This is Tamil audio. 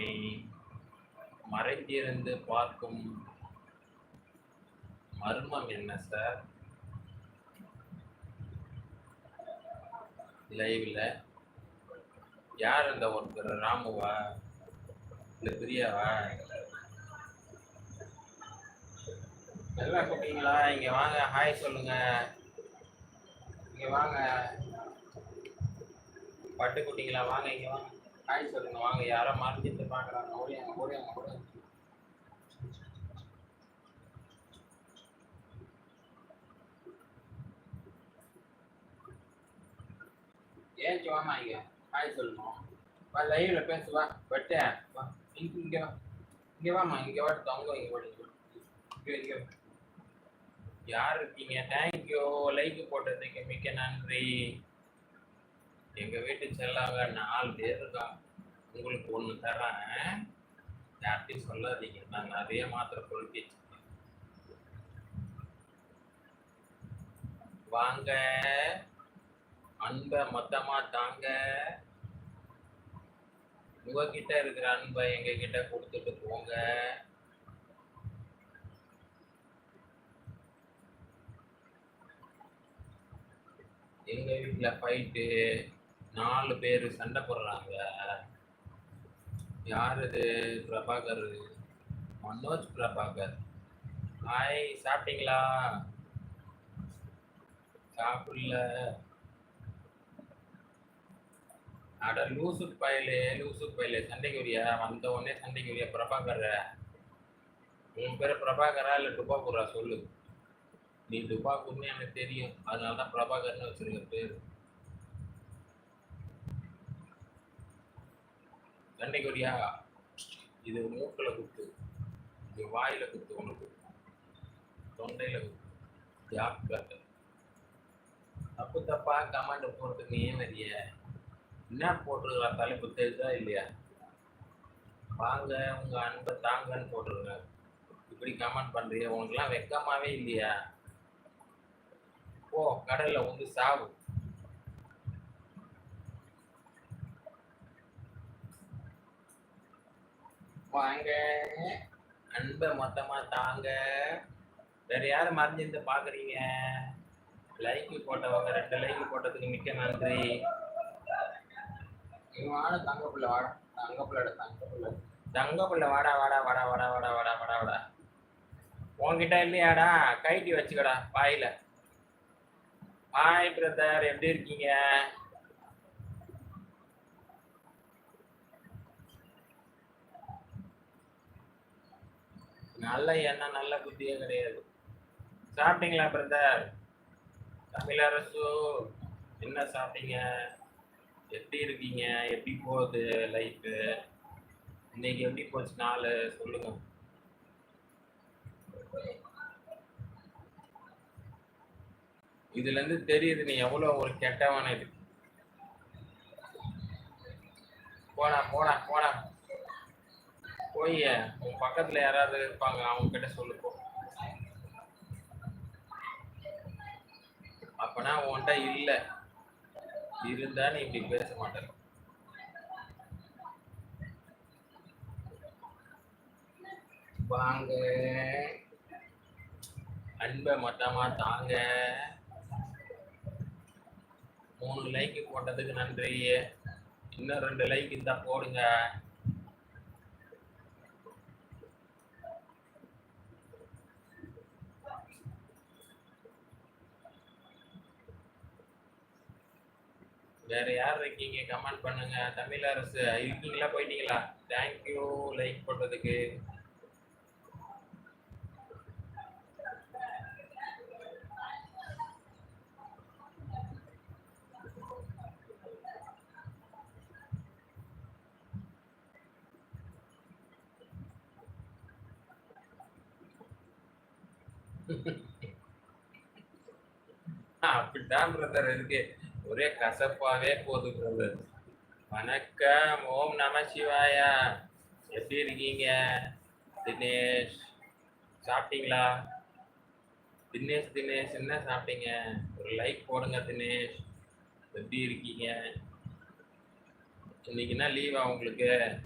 நம்மை மறைந்திருந்து பார்க்கும் மர்மம் என்ன சார் லைவ்ல யார் அந்த ஒருத்தர்? ராமுவா? இல்லை பிரியாவா? நல்லா குட்டிங்களா இங்க வாங்க ஹாய் சொல்லுங்க. இங்க வாங்க. பட்டு குட்டிங்களா வாங்க இங்க வாங்க. ஹாய் சொல்லுங்க வாங்க யாரோ மறைஞ்சிட்டு பாக்குறாங்க. ஓடியாங்க ஓடியாங்க கூட ஏன் வாமா இங்க ஹாய் சொல்லணும் வா லைவ்ல பேசுவா பட்டு வா. இங்க இங்க வா. இங்க வாமா இங்க வாட்டு தொங்க இங்க வாட்டு இங்க யார் இருக்கீங்க? தேங்க்யூ லைக் போட்டதுக்கு மிக்க நன்றி. எங்க வீட்டு செல்லாங்க நாலு பேர் இருக்காங்க. உங்களுக்கு ஒண்ணு தரேன் யார்ட்டையும் சொல்லாதீங்க. நான் நிறைய மாத்திரை கொழுப்பி வாங்க. அன்பை மொத்தமா தாங்க. உங்ககிட்ட இருக்கிற அன்பை எங்க கிட்ட கொடுத்துட்டு போங்க. எங்க வீட்டுல ஃபைட்டு நாலு பேர் சண்டை போடுறாங்க. யார் இது? பிரபாகர். மனோஜ் பிரபாகர். ஹாய் சாப்பிட்டீங்களா? சாப்பிடல. அட லூசு பயலே லூசு பயலே. சண்டைக்கு வரியா வந்த உடனே சண்டைக்கு வரியா பிரபாகர்? உன் பேர் பிரபாகரா இல்லை டுபாக்கூரா சொல்லு. நீ டுபாக்கூர்னு எனக்கு தெரியும். அதனால தான் பிரபாகர்னு வச்சிருக்க பேர். தண்டை கொடியா இது மூக்கில் குத்து. இது வாயில் குத்து உனக்கு தொண்டையில் குத்து. ஜாக்கிரதை. தப்பு தப்பா கமெண்ட் போட்டு நீ ஏன் வரிய என்ன போட்டிருக்கிற தலைப்பு தெரியுதா இல்லையா? வாங்க உங்க அன்பை தாங்கன்னு போட்டிருங்க. இப்படி கமெண்ட் பண்றீங்க உனக்குலாம் வெக்கமாவே இல்லையா? ஓ கடல்ல வந்து சாவு. வாங்க. அன்பை மொத்தமா தாங்க. வேற யாரும் மறைஞ்சிருந்து பாக்குறீங்க? லைக்கு போட்டவங்க ரெண்டு லைக்கு போட்டதுக்கு மிக்க நன்றி. இவனால தங்க பிள்ளை வாடா. தங்க பிள்ளை தங்க பிள்ளை தங்க பிள்ளை வாடா வாடா வாடா வாடா வாடா வாடா வாடா வாடா. உன்கிட்ட இல்லையாடா? கைட்டி வச்சுக்கடா பாயில ஹாய் பிரதர் எப்படி இருக்கீங்க? நல்ல எண்ணம் நல்ல புத்தியே கிடையாது. சாப்பிட்டீங்களா பிரதர் தமிழரசு என்ன சாப்பிட்டீங்க? எப்படி இருக்கீங்க? எப்படி போகுது லைஃபு இன்னைக்கு எப்படி போச்சு நாள்? சொல்லுங்க. இதுல இருந்து தெரியுது நீ எவ்வளவு ஒரு கெட்டவன இது. போனா போனா போனா போய் உன் பக்கத்துல யாராவது இருப்பாங்க அவங்க கிட்ட சொல்லுப்போம் அப்பனா உன்கிட்ட இல்ல. இருந்தா நீ இப்படி பேச மாட்டேன் வாங்க. அன்பை மட்டமா தாங்க. மூணு லைக் போட்டதுக்கு நன்றி இன்னும் ரெண்டு லைக் இருந்தா போடுங்க. வேற யார் இருக்கீங்க? கமெண்ட் பண்ணுங்க. தமிழ் அரசு இருக்கீங்களா போயிட்டீங்களா? தேங்க்யூ லைக் போட்டதுக்கு அப்படிதான் பிரதர் இருக்கு. ஒரே கசப்பாவே போகுது வணக்கம் ஓம் நம சிவாயா. எப்படி இருக்கீங்க? தினேஷ் சாப்பிட்டீங்களா? தினேஷ் தினேஷ் என்ன சாப்பிட்டீங்க? ஒரு லைக் போடுங்க தினேஷ். எப்படி இருக்கீங்க? இன்னைக்கு என்ன லீவா உங்களுக்கு?